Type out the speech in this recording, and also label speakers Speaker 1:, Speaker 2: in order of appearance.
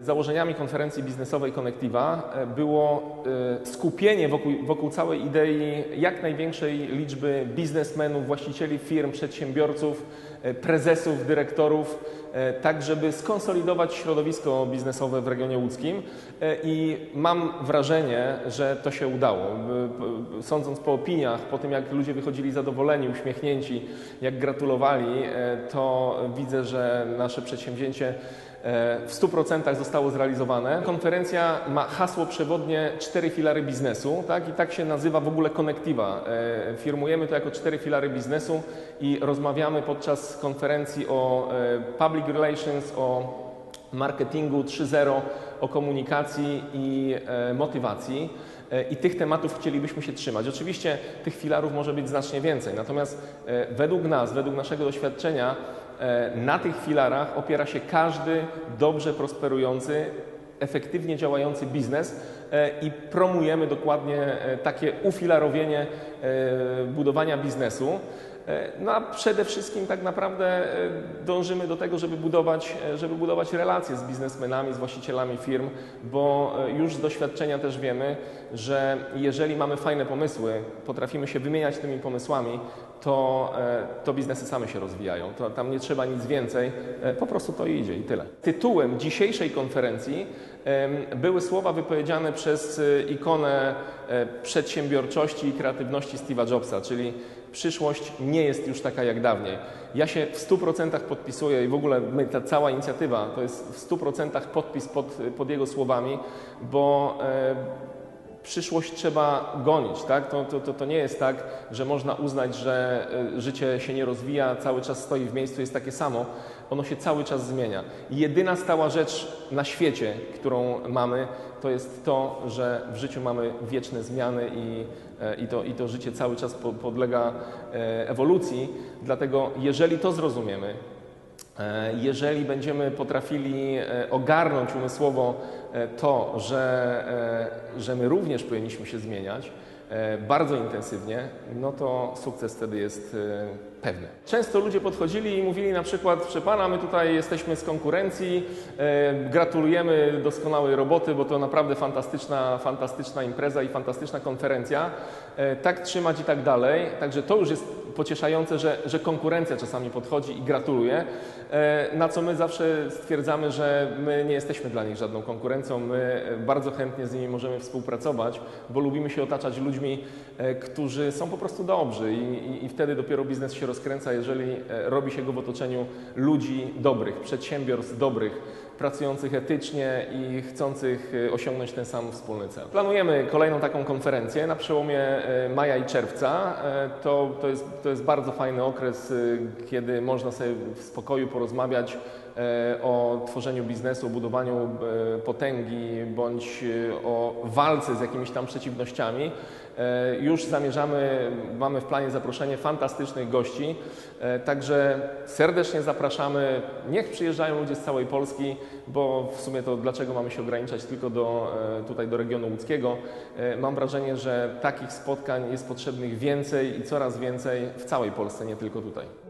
Speaker 1: Założeniami konferencji biznesowej Connectiva e, było e, skupienie wokół, wokół całej idei jak największej liczby biznesmenów, właścicieli firm, przedsiębiorców, e, prezesów, dyrektorów, tak żeby skonsolidować środowisko biznesowe w regionie łódzkim i mam wrażenie, że to się udało. Sądząc po opiniach, po tym jak ludzie wychodzili zadowoleni, uśmiechnięci, jak gratulowali, to widzę, że nasze przedsięwzięcie w 100% zostało zrealizowane. Konferencja ma hasło przewodnie cztery filary biznesu, tak? I tak się nazywa w ogóle Connectiva. E, Firmujemy to jako cztery filary biznesu i rozmawiamy podczas konferencji o e, public relations, o marketingu 3.0, o komunikacji i e, motywacji. E, I tych tematów chcielibyśmy się trzymać. Oczywiście tych filarów może być znacznie więcej, natomiast e, według nas, według naszego doświadczenia, e, na tych filarach opiera się każdy dobrze prosperujący, efektywnie działający biznes e, i promujemy dokładnie e, takie ufilarowienie e, budowania biznesu. E, No a przede wszystkim tak naprawdę e, dążymy do tego, żeby budować, e, żeby budować relacje z biznesmenami, z właścicielami firm, bo już z doświadczenia też wiemy, że jeżeli mamy fajne pomysły, potrafimy się wymieniać tymi pomysłami, to, to biznesy same się rozwijają. To, tam nie trzeba nic więcej, po prostu to idzie i tyle. Tytułem dzisiejszej konferencji były słowa wypowiedziane przez ikonę przedsiębiorczości i kreatywności Steve'a Jobsa, czyli przyszłość nie jest już taka jak dawniej. Ja się w 100% podpisuję i w ogóle ta cała inicjatywa to jest w 100% podpis pod, pod jego słowami, bo e, przyszłość trzeba gonić. Tak? To, to, to, to nie jest tak, że można uznać, że e, życie się nie rozwija, cały czas stoi w miejscu, jest takie samo. Ono się cały czas zmienia. Jedyna stała rzecz na świecie, którą mamy, to jest to, że w życiu mamy wieczne zmiany i, e, i, to, i to życie cały czas po- podlega e, ewolucji. Dlatego jeżeli to zrozumiemy, Jeżeli będziemy potrafili e, ogarnąć umysłowo e, to, że, e, że my również powinniśmy się zmieniać e, bardzo intensywnie, no to sukces wtedy jest e, pewny. Często ludzie podchodzili i mówili na przykład, proszę pana, my tutaj jesteśmy z konkurencji, e, gratulujemy doskonałej roboty, bo to naprawdę fantastyczna, fantastyczna impreza i fantastyczna konferencja, e, tak trzymać i tak dalej. Także to już jest pocieszające, że, że konkurencja czasami podchodzi i gratuluje, e, na co my zawsze stwierdzamy, że my nie jesteśmy dla nich żadną konkurencją, my e, bardzo chętnie z nimi możemy współpracować, bo lubimy się otaczać ludźmi, e, którzy są po prostu dobrzy i, i, i wtedy dopiero biznes się rozkręca, jeżeli e, robi się go w otoczeniu ludzi dobrych, przedsiębiorstw dobrych, pracujących etycznie i chcących e, osiągnąć ten sam wspólny cel. Planujemy kolejną taką konferencję na przełomie e, maja i czerwca. E, To, to, jest, to jest bardzo fajny okres, kiedy można sobie w spokoju porozmawiać o tworzeniu biznesu, o budowaniu potęgi bądź o walce z jakimiś tam przeciwnościami. Już zamierzamy, mamy w planie zaproszenie fantastycznych gości, także serdecznie zapraszamy. Niech przyjeżdżają ludzie z całej Polski, bo w sumie to dlaczego mamy się ograniczać tylko do, e, tutaj do regionu łódzkiego. E, Mam wrażenie, że takich spotkań jest potrzebnych więcej i coraz więcej w całej Polsce, nie tylko tutaj.